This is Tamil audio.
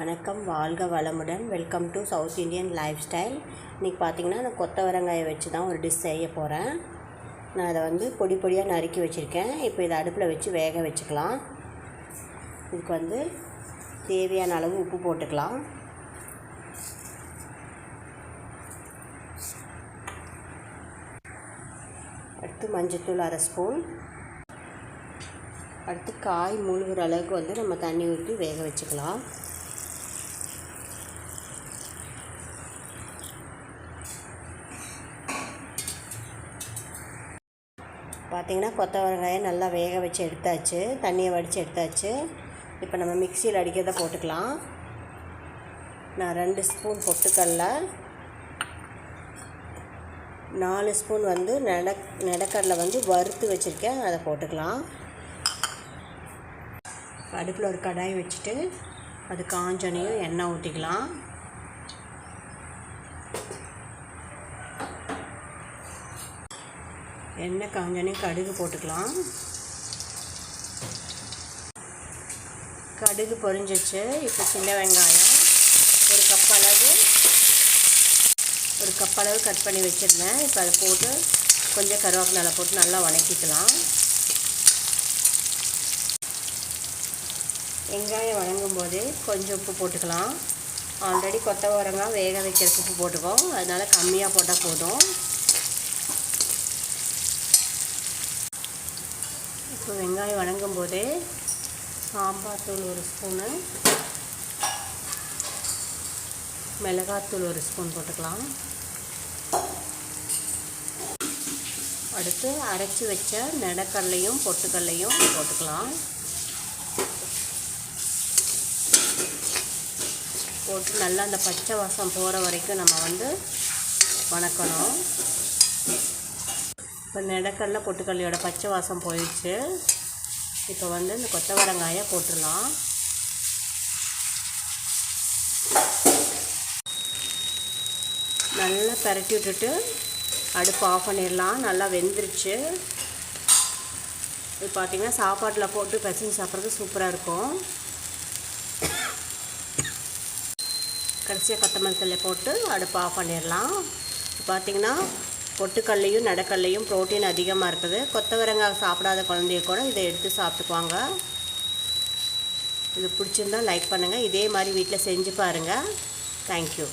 வணக்கம் வாழ்க வளமுடன். Welcome to South Indian lifestyle இன்றைக்கி பார்த்தீங்கன்னா நான் கொத்தவரங்காயை வச்சு தான் ஒரு டிஷ் செய்ய போகிறேன் நான் அதை வந்து பொடி பொடியாக நறுக்கி வச்சுருக்கேன். இப்போ இதை அடுப்பில் வச்சு வேக வச்சுக்கலாம். இதுக்கு வந்து தேவையான அளவு உப்பு போட்டுக்கலாம். அடுத்து மஞ்சத்தூள் அரை ஸ்பூன். அடுத்து காய் மூழ்கிற அளவுக்கு வந்து நம்ம தண்ணி ஊற்றி வேக வச்சுக்கலாம். பார்த்திங்கன்னா கொத்தவரங்காயை நல்லா வேக வச்சு எடுத்தாச்சு தண்ணியை வடித்து எடுத்தாச்சு. இப்போ நம்ம மிக்சியில் அடிக்கிறத போட்டுக்கலாம். நான் ரெண்டு ஸ்பூன் பொட்டுக்கடல நாலு ஸ்பூன் வந்து நெட நடக்கடலை வந்து வறுத்து வச்சுருக்கேன் அதை போட்டுக்கலாம். அடுப்பில் ஒரு கடாய் வச்சுட்டு அது காஞ்சனையும் எண்ணெய் ஊற்றிக்கலாம் எண்ணெய் காஞ்சனே கடுகு போட்டுக்கலாம். கடுகு பொரிஞ்சிச்சு. இப்போ சின்ன வெங்காயம். ஒரு கப் அளவு ஒரு கப் அளவு கட் பண்ணி வச்சுருந்தேன். இப்போ அதை போட்டு கொஞ்சம் கருவேப்பிலை போட்டு நல்லா வணக்கிக்கலாம். வெங்காயம் வணங்கும் போது கொஞ்சம் உப்பு போட்டுக்கலாம். ஆல்ரெடி கொத்தவரங்காய் வேக வைக்கிறதுக்கு உப்பு போட்டுக்கோம் அதனால் கம்மியாக போட்டால் போதும். இப்போ வெங்காயம் வணங்கும் போதே சாம்பார் தூள் ஒரு ஸ்பூனு மிளகாத்தூள் ஒரு ஸ்பூன் போட்டுக்கலாம். அடுத்து அரைச்சி வச்ச நடக்கல்லையும் பொட்டுக்கல்லையும் போட்டுக்கலாம். போட்டு நல்லா அந்த பச்சை வாசம் போகிற வரைக்கும் நம்ம வந்து வணக்கணும். இப்போ நிலக்கடல பொட்டுக்கல்லையோட பச்சை வாசம் போயிடுச்சு. இப்போ வந்து இந்த கொத்தவரங்காயை போட்டுடலாம். நல்லா பரட்டி விட்டுட்டு அடுப்பு ஆஃப் பண்ணிடலாம். நல்லா வெந்துருச்சு. இது பார்த்திங்கன்னா சாப்பாட்டில் போட்டு பசங்க சாப்பிட்றது சூப்பராக இருக்கும். கடைசியாக கொத்தமல்லி தள்ளி போட்டு அடுப்பு ஆஃப் பண்ணிடலாம். பார்த்திங்கன்னா பொட்டுக்கல்லையும் நடக்கல்லையும் ப்ரோட்டீன் அதிகமாக இருக்குது. கொத்தவரங்காய் சாப்பிடாத குழந்தைய கூட இதை எடுத்து சாப்பிட்டுக்குவாங்க. இது பிடிச்சிருந்தால் லைக் பண்ணுங்கள் இதே மாதிரி வீட்டில் செஞ்சு பாருங்கள் தேங்க்யூ